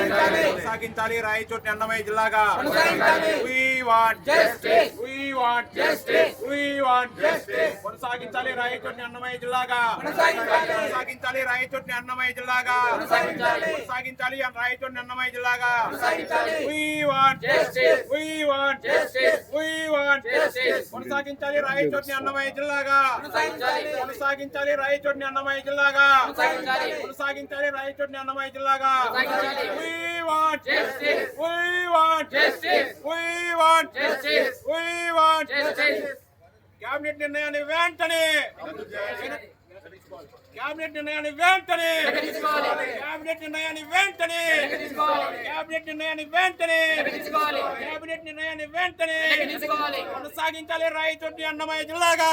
కొనసాగించాలి. రాయచోటి అన్నమయ్య జిల్లాగా. కొనసాగించాలి. రాయచోటి అన్నమయ్య జిల్లాగా. కొనసాగించాలి. రాయచోటి అన్నమయ్య జిల్లాగా. కొనసాగించాలి. రాయచోటి అన్నమయ్య జిల్లాగా. కొనసాగించాలి. We want Justice. We want Justice. కొనసాగించాలి రాయచోటి అన్నమయ్య జిల్లాగా కొనసాగించాలి. కొనసాగించాలి రాయచోటి అన్నమయ్య జిల్లాగా కొనసాగించాలి. కొనసాగించాలి రాయచోటి అన్నమయ్య జిల్లాగా కొనసాగించాలి. We want Justice. We want Justice. We want Justice. We want Justice. Cabinet నిర్ణయాన్ని వెంటనే కేబినెట్ నిర్ణయాన్ని వెంటనే. కేబినెట్ నిర్ణయాన్ని వెంటనే. కేబినెట్ నిర్ణయాన్ని వెంటనే. కేబినెట్ నిర్ణయాన్ని వెంటనే. కొనసాగించాలి రాయచోటి అన్నమయ్య జిల్లాగా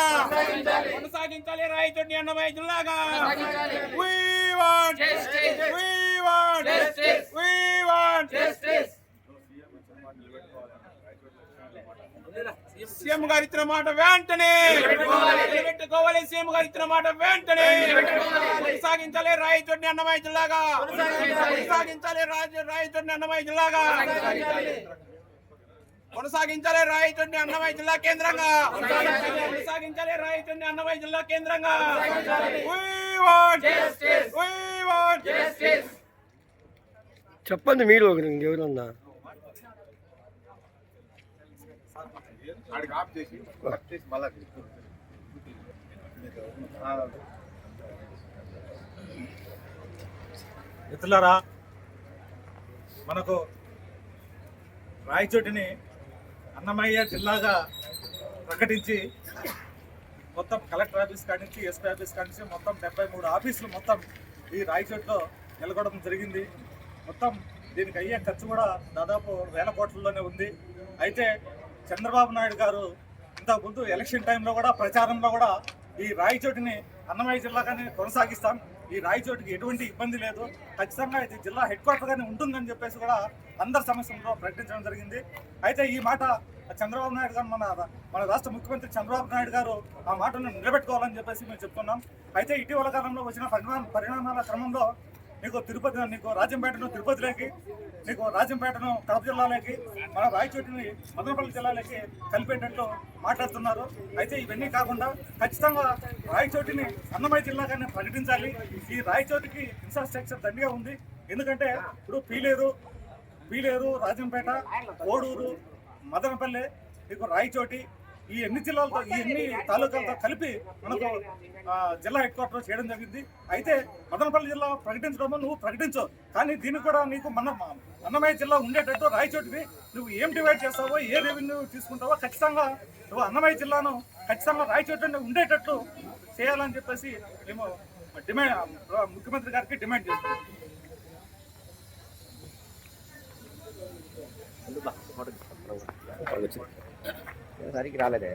కొనసాగించాలి. రాయచోటి అన్నమయ్య జిల్లాగా కొనసాగించాలి. We want Justice. We want Justice. We want Justice. CM గారు ఇచ్చిన మాట వెంటనే. నిలబెట్టుకోవాలి సీఎం గారు ఇచ్చిన మాట వెంటనే. కొనసాగించాలి రాయచోటి అన్నమయ్య జిల్లాగా కొనసాగించాలి. కొనసాగించాలి రాజ- రాయచోటి అన్నమయ్య జిల్లాగా కొనసాగించాలి. కొనసాగించాలి రాయచోటి అన్నమయ్య జిల్లా కేంద్రంగా కొనసాగించాలి. కొనసాగించాలి రాయచోటి అన్నమయ్య జిల్లా కేంద్రంగా కొనసాగించాలి. We want Justice. We want Justice. చెప్పండి మీరు ఒకరు ఆడికి ఆఫ్ చేసి కట్ చేసి మళ్ళా మిత్రులారా మనకు రాయచోటిని అన్నమయ్య జిల్లాగా ప్రకటించి మొత్తం కలెక్టర్ ఆఫీస్ కాడి నుంచి ఎస్పీ ఆఫీస్ కాడి నుంచి మొత్తం డెబ్బై మూడు ఆఫీసులు మొత్తం ఈ రాయచోట్లో నెలకొనడం జరిగింది. మొత్తం దీనికి అయ్యే ఖర్చు కూడా దాదాపు వేల కోట్లలోనే ఉంది. అయితే చంద్రబాబు నాయుడు గారు ఇంతకు ముందు ఎలక్షన్ టైంలో కూడా ప్రచారంలో కూడా ఈ రాయచోటిని అన్నమయ్య జిల్లాగానే కొనసాగిస్తాం. ఈ రాయచోటికి ఎటువంటి ఇబ్బంది లేదు. ఖచ్చితంగా ఇది జిల్లా హెడ్ క్వార్టర్గానే ఉంటుందని చెప్పేసి కూడా అందరి సమస్యలతో ప్రకటించడం జరిగింది. అయితే ఈ మాట చంద్రబాబు నాయుడు గారు మన మన రాష్ట్ర ముఖ్యమంత్రి చంద్రబాబు నాయుడు గారు ఆ మాటను నిలబెట్టుకోవాలని చెప్పేసి మేము చెప్తున్నాం. అయితే ఇటీవల కాలంలో వచ్చిన పరిణామాల క్రమంలో నీకు తిరుపతి నీకు రాజంపేటను తిరుపతిలోకి నీకు రాజంపేటను కడప జిల్లాలోకి మన రాయచోటిని మదనపల్లి జిల్లాలోకి కలిపేటట్లు మాట్లాడుతున్నారు. అయితే ఇవన్నీ కాకుండా ఖచ్చితంగా రాయచోటిని అన్నమయ్య జిల్లాగానే ప్రకటించాలి. ఈ రాయచోటికి ఇన్ఫ్రాస్ట్రక్చర్ దండిగా ఉంది. ఎందుకంటే ఇప్పుడు పీలేరు పీలేరు రాజంపేట కోడూరు మదనపల్లి నీకు రాయచోటి ఈ ఎన్ని జిల్లాలతో ఈ ఎన్ని తాలూకాలతో కలిపి మనకు జిల్లా హెడ్ క్వార్టర్ చేయడం జరిగింది. అయితే మదనపల్లి జిల్లా ప్రకటించడమో నువ్వు ప్రకటించు. కానీ దీనికి కూడా నీకు మన అన్నమయ్య జిల్లా ఉండేటట్టు రాయచోటిని నువ్వు ఏం డివైడ్ చేస్తావో ఏ రెవెన్యూ తీసుకుంటావో ఖచ్చితంగా నువ్వు అన్నమయ్య జిల్లాను ఖచ్చితంగా రాయచోటి ఉండేటట్టు చేయాలని చెప్పేసి మేము డిమాండ్ ముఖ్యమంత్రి గారికి డిమాండ్ చేస్తున్నాం. సరికి రాలేదే.